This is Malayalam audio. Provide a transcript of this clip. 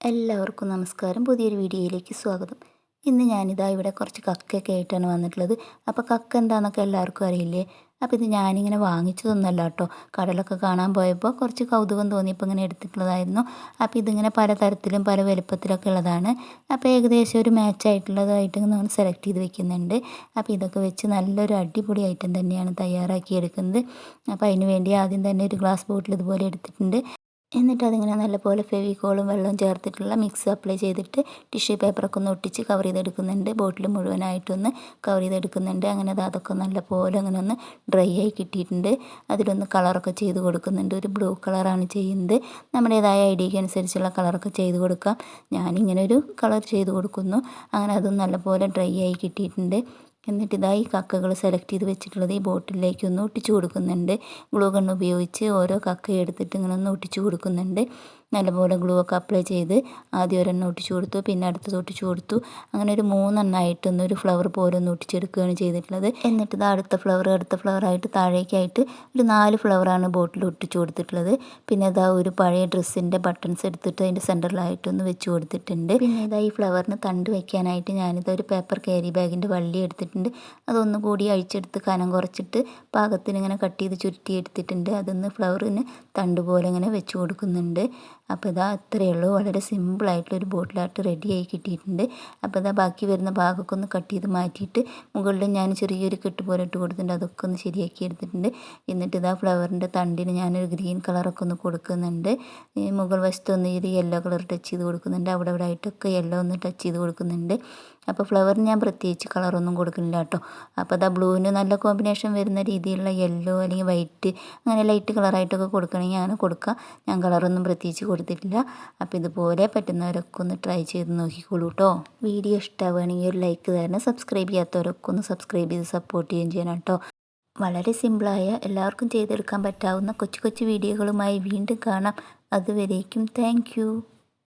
എല്ലാവർക്കും നമസ്കാരം. പുതിയൊരു വീഡിയോയിലേക്ക് സ്വാഗതം. ഇന്ന് ഞാനിതാ ഇവിടെ കുറച്ച് കക്കയൊക്കെ ആയിട്ടാണ് വന്നിട്ടുള്ളത്. അപ്പോൾ കക്ക എന്താണെന്നൊക്കെ എല്ലാവർക്കും അറിയില്ലേ? അപ്പോൾ ഇത് ഞാനിങ്ങനെ വാങ്ങിച്ചതൊന്നുമല്ല കേട്ടോ. കടലൊക്കെ കാണാൻ പോയപ്പോൾ കുറച്ച് കൗതുകം തോന്നിയപ്പോൾ ഇങ്ങനെ എടുത്തിട്ടുള്ളതായിരുന്നു. അപ്പോൾ ഇതിങ്ങനെ പല തരത്തിലും പല വലുപ്പത്തിലൊക്കെ ഉള്ളതാണ്. അപ്പോൾ ഏകദേശം ഒരു മാച്ച് ആയിട്ടുള്ളതായിട്ട് നമ്മൾ സെലക്ട് ചെയ്ത് വെക്കുന്നുണ്ട്. അപ്പോൾ ഇതൊക്കെ വെച്ച് നല്ലൊരു അടിപൊളി ഐറ്റം തന്നെയാണ് തയ്യാറാക്കി എടുക്കുന്നത് അപ്പോൾ അതിന് വേണ്ടി ആദ്യം തന്നെ ഒരു ഗ്ലാസ് ബോട്ടിൽ ഇതുപോലെ എടുത്തിട്ടുണ്ട്. എന്നിട്ട് അതിങ്ങനെ നല്ലപോലെ ഫെവിക്കോളും വെള്ളവും ചേർത്തിട്ടുള്ള മിക്സ് അപ്ലൈ ചെയ്തിട്ട് ടിഷ്യൂ പേപ്പറൊക്കെ ഒന്ന് ഒട്ടിച്ച് കവർ ചെയ്തെടുക്കുന്നുണ്ട്. ബോട്ടിൽ മുഴുവനായിട്ടൊന്ന് കവർ ചെയ്തെടുക്കുന്നുണ്ട്. അങ്ങനെ അത് അതൊക്കെ നല്ലപോലെ അങ്ങനെ ഒന്ന് ഡ്രൈ ആയി കിട്ടിയിട്ടുണ്ട്. അതിലൊന്ന് കളറൊക്കെ ചെയ്ത് കൊടുക്കുന്നുണ്ട്. ഒരു ബ്ലൂ കളറാണ് ചെയ്യുന്നത്. നമ്മുടേതായ ഐഡിയയ്ക്ക് അനുസരിച്ചുള്ള കളറൊക്കെ ചെയ്ത് കൊടുക്കാം. ഞാനിങ്ങനെ ഒരു കളർ ചെയ്ത് കൊടുക്കുന്നു. അങ്ങനെ അതും നല്ലപോലെ ഡ്രൈ ആയി കിട്ടിയിട്ടുണ്ട്. എന്നിട്ട് ഇതായി കക്കകൾ സെലക്ട് ചെയ്ത് വെച്ചിട്ടുള്ളത് ഈ ബോട്ടിലേക്ക് ഒന്ന് ഒട്ടിച്ചു കൊടുക്കുന്നുണ്ട്. ഗ്ലൂ ഗൺ ഉപയോഗിച്ച് ഓരോ കക്ക എടുത്തിട്ട് ഇങ്ങനെ ഒന്ന് ഒട്ടിച്ചു കൊടുക്കുന്നുണ്ട്. നല്ലപോലെ ഗ്ലൂ ഒക്കെ അപ്ലൈ ചെയ്ത് ആദ്യം ഒരെണ്ണം ഒട്ടിച്ചു കൊടുത്തു. പിന്നെ അടുത്തത് ഒട്ടിച്ചു കൊടുത്തു. അങ്ങനെ ഒരു മൂന്നെണ്ണമായിട്ടൊന്നും ഒരു ഫ്ലവർ പോലെ ഒന്ന് ഒട്ടിച്ചെടുക്കുകയാണ് ചെയ്തിട്ടുള്ളത്. എന്നിട്ട് ഇത് അടുത്ത ഫ്ലവർ അടുത്ത ഫ്ലവറായിട്ട് താഴേക്കായിട്ട് ഒരു നാല് ഫ്ലവറാണ് ബോട്ടിൽ ഒട്ടിച്ചു കൊടുത്തിട്ടുള്ളത്. പിന്നെ ഇതാ ഒരു പഴയ ഡ്രസ്സിന്റെ ബട്ടൺസ് എടുത്തിട്ട് അതിന്റെ സെന്ററിലായിട്ടൊന്ന് വെച്ച് കൊടുത്തിട്ടുണ്ട്. പിന്നെ ഇതാ ഈ ഫ്ലവറിന് തണ്ട് വയ്ക്കാനായിട്ട് ഞാനിത് ഒരു പേപ്പർ ക്യാരി ബാഗിന്റെ വള്ളി എടുത്തിട്ടുണ്ട്. അതൊന്ന് കൂടി അഴിച്ചെടുത്ത് കനം കുറച്ചിട്ട് പാകത്തിന് ഇങ്ങനെ കട്ട് ചെയ്ത് ചുരുട്ടി എടുത്തിട്ടുണ്ട്. അതൊന്ന് ഫ്ലവറിന് തണ്ട് പോലെ ഇങ്ങനെ വെച്ച് കൊടുക്കുന്നുണ്ട്. അപ്പോൾ ഇതാ അത്രയേ ഉള്ളൂ. വളരെ സിമ്പിളായിട്ടുള്ളൊരു ബോട്ടിലായിട്ട് റെഡിയായി കിട്ടിയിട്ടുണ്ട്. അപ്പോൾ ഇതാ ബാക്കി വരുന്ന ഭാഗമൊക്കെ ഒന്ന് കട്ട് ചെയ്ത് മാറ്റിയിട്ട് മുകളിൽ ഞാൻ ചെറിയൊരു കെട്ട് പോലെ ഇട്ട് കൊടുത്തിട്ടുണ്ട്. അതൊക്കെ ഒന്ന് ശരിയാക്കി എടുത്തിട്ടുണ്ട്. എന്നിട്ട് ഇതാ ഫ്ലവറിന്റെ തണ്ടിന് ഞാനൊരു ഗ്രീൻ കളറൊക്കെ ഒന്ന് കൊടുക്കുന്നുണ്ട്. മുകൾ വശത്തൊന്ന് ഇത് യെല്ലോ കളർ ടച്ച് ചെയ്ത് കൊടുക്കുന്നുണ്ട്. അവിടെ ഇവിടെ ആയിട്ടൊക്കെ യെല്ലോ ഒന്ന് ടച്ച് ചെയ്ത് കൊടുക്കുന്നുണ്ട്. അപ്പോൾ ഫ്ലവറിന് ഞാൻ പ്രത്യേകിച്ച് കളറൊന്നും കൊടുക്കുന്നില്ല കേട്ടോ അപ്പോൾ അതാ ബ്ലൂവിന് നല്ല കോമ്പിനേഷൻ വരുന്ന രീതിയിലുള്ള യെല്ലോ അല്ലെങ്കിൽ വൈറ്റ് അങ്ങനെ ലൈറ്റ് കളറായിട്ടൊക്കെ കൊടുക്കണമെങ്കിൽ അങ്ങനെ കൊടുക്കുക ഞാൻ കളറൊന്നും പ്രത്യേകിച്ച് കൊടുത്തിട്ടില്ല. അപ്പോൾ ഇതുപോലെ പറ്റുന്നവരൊക്കെ ഒന്ന് ട്രൈ ചെയ്ത് നോക്കിക്കോളൂ കേട്ടോ വീഡിയോ ഇഷ്ടമാവുകയാണെങ്കിൽ ഒരു ലൈക്ക് തരണം. സബ്സ്ക്രൈബ് ചെയ്യാത്തവരൊക്കെ ഒന്ന് സബ്സ്ക്രൈബ് ചെയ്ത് സപ്പോർട്ട് ചെയ്യുകയും ചെയ്യണം കേട്ടോ. വളരെ സിമ്പിളായ എല്ലാവർക്കും ചെയ്തെടുക്കാൻ പറ്റാവുന്ന കൊച്ചു കൊച്ചു വീഡിയോകളുമായി വീണ്ടും കാണാം. അതുവരേക്കും താങ്ക്